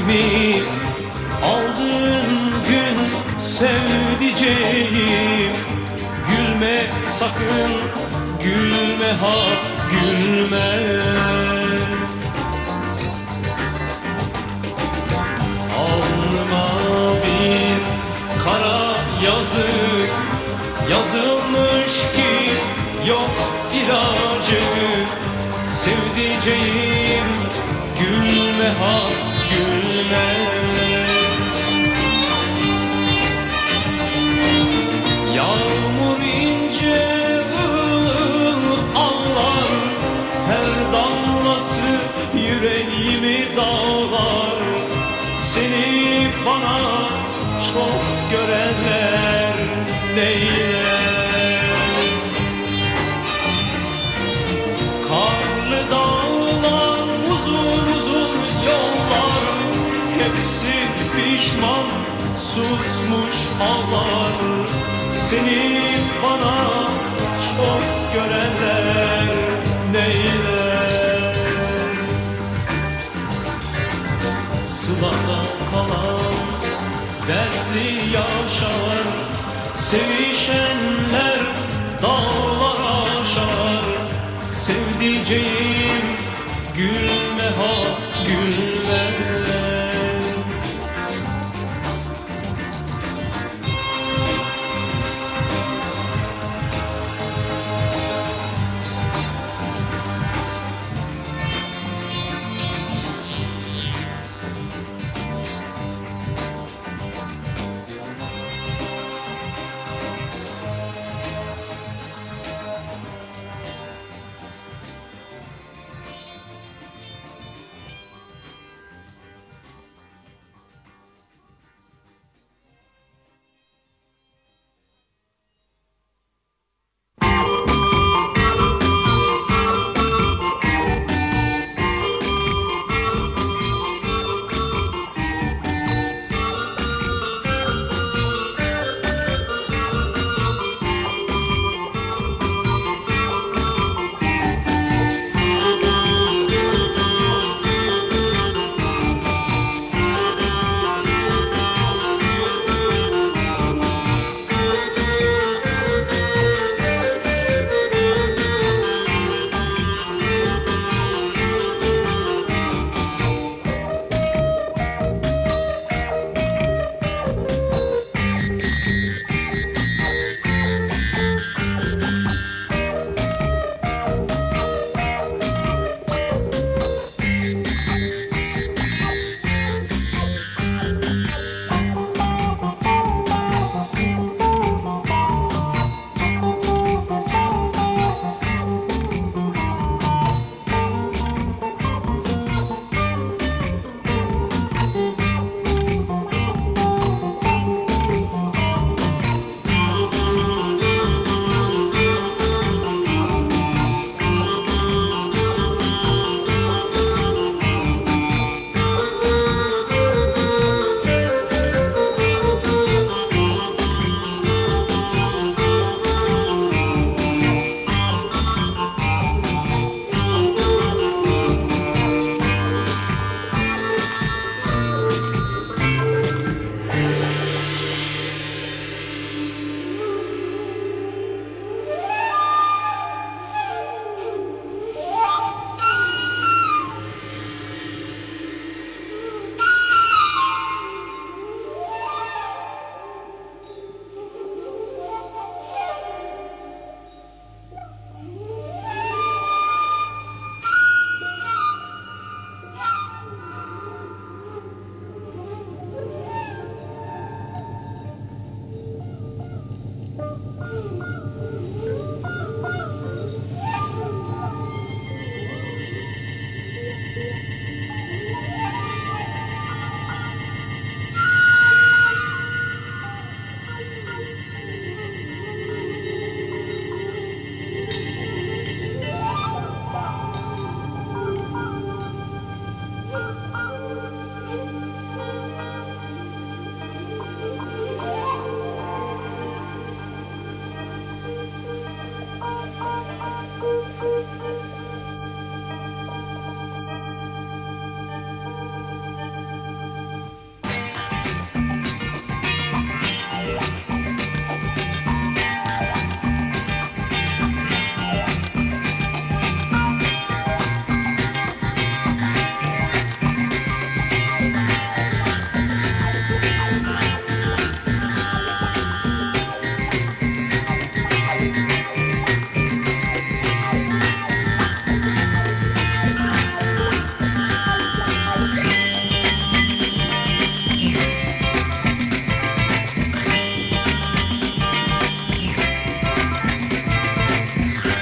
haberimi aldığın gün sevdiceğim. Gülme sakın gülme ha gülme. Alnıma bir kara yazık Yazılmış ki yok ilacı. Sevdiceğim gülme ha bana çok görenler neyler Karlı dağlar uzun uzun yollar Hepsi pişman susmuş ağlar Seni bana çok görenler neyler Sılada kalan dertli yaşar Sevişenler dağlar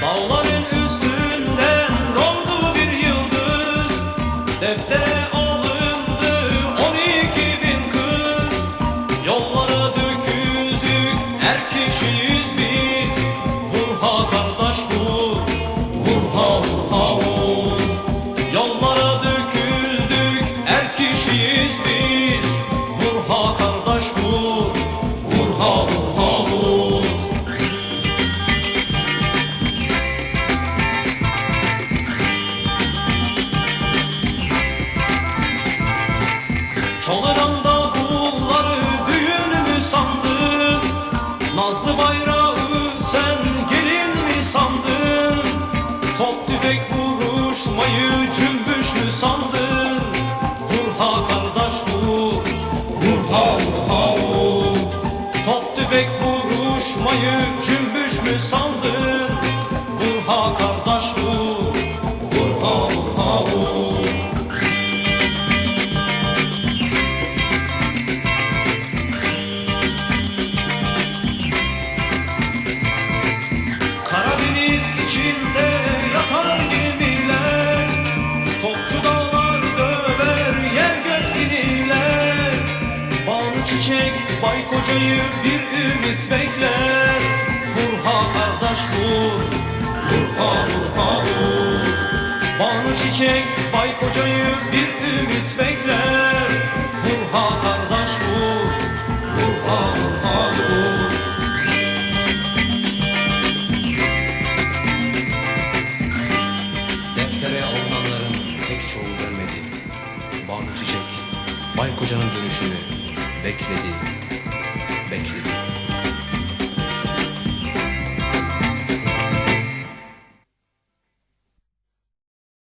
Allah'ın üstünden doğdu bir yıldız. Defter Çalınan davulları düğün mü sandın? Nazlı bayrağı sen gelin mi sandın? Top tüfek vuruşmayı cümbüş mü sandın? Vur ha kardeş vur, vur ha vur ha vur. Top tüfek vuruşmayı cümbüş mü sandın? İçinde yatar gemiler. Topçu dağlar döver yer gök diniler Banu çiçek bay kocayı bir ümit bekler. Vur ha kardeş vur Vur ha vur. Banu çiçek bay kocayı bir ümit bekler. Vur ha kardeş çoğu dönmedi. Banu Çiçek, Bay Koca'nın dönüşünü bekledi, bekledi.